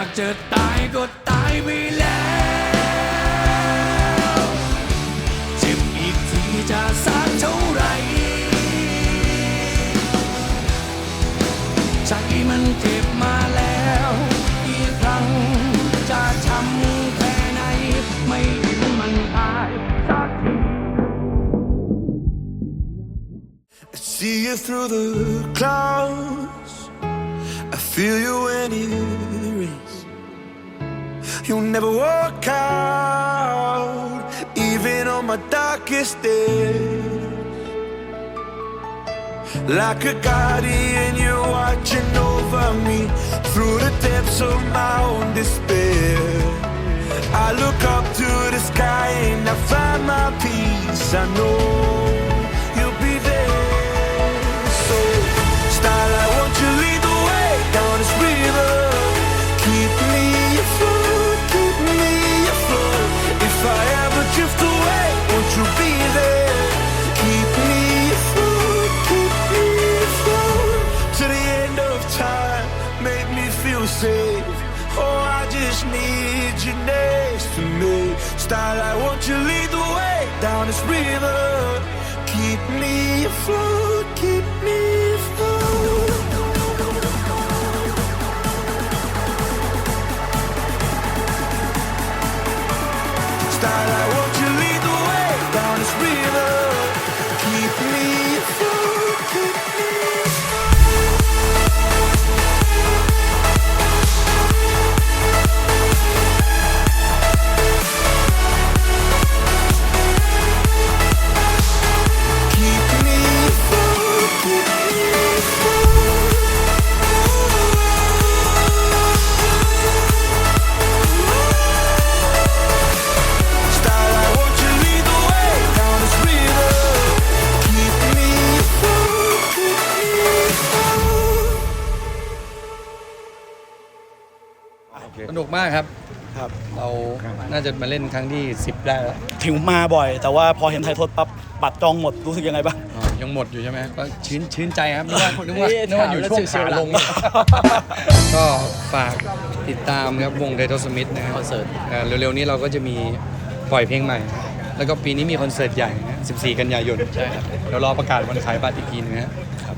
ากจะตายก็ตายไปแล้วเจ็บอีกทีจะสักเท่าไหร่ใจมันเจ็บมาแล้วกี่ครั้งจะช้ำแค่ไหน ไม่เห็นมันหายสักที I see you through the clouds. I feel you when it rains. You'll never walk out, even on my darkest days. Like a guardian, you're watching over me through the depths of my own despair. I look up to the sky and I find my peace. I know safe. Oh, I just need you next to me. Starlight, won't you lead the way down this river? Keep me afloat, keep me afloat. Starlight, สนุกมากครับ ครับ เราน่าจะมาเล่นครั้งที่ 10 ได้แล้วถึงมาบ่อย แต่ว่าพอเห็นไทยทศปั๊บบัตรจองหมดรู้สึกยังไงบ้าง อ๋อยังหมดอยู่ใช่ไหมก็ชื่นชื่นใจครับนึกว่านึกว่าเอ๊ะนึกว่าอยู่ถามแล้วช่วงเสียขาๆหลังลงก็ฝากติดตามครับวงไดโทสมิธนะครับคอนเสิร์ต อ่าเร็วๆนี้เราก็จะมีปล่อยเพลงใหม่ แล้วก็ปีนี้มีคอนเสิร์ตใหญ่นะ14 กันยายนใช่ครับเดี๋ยวรอประกาศวันขายบัตรอีกทีนึงนะครับ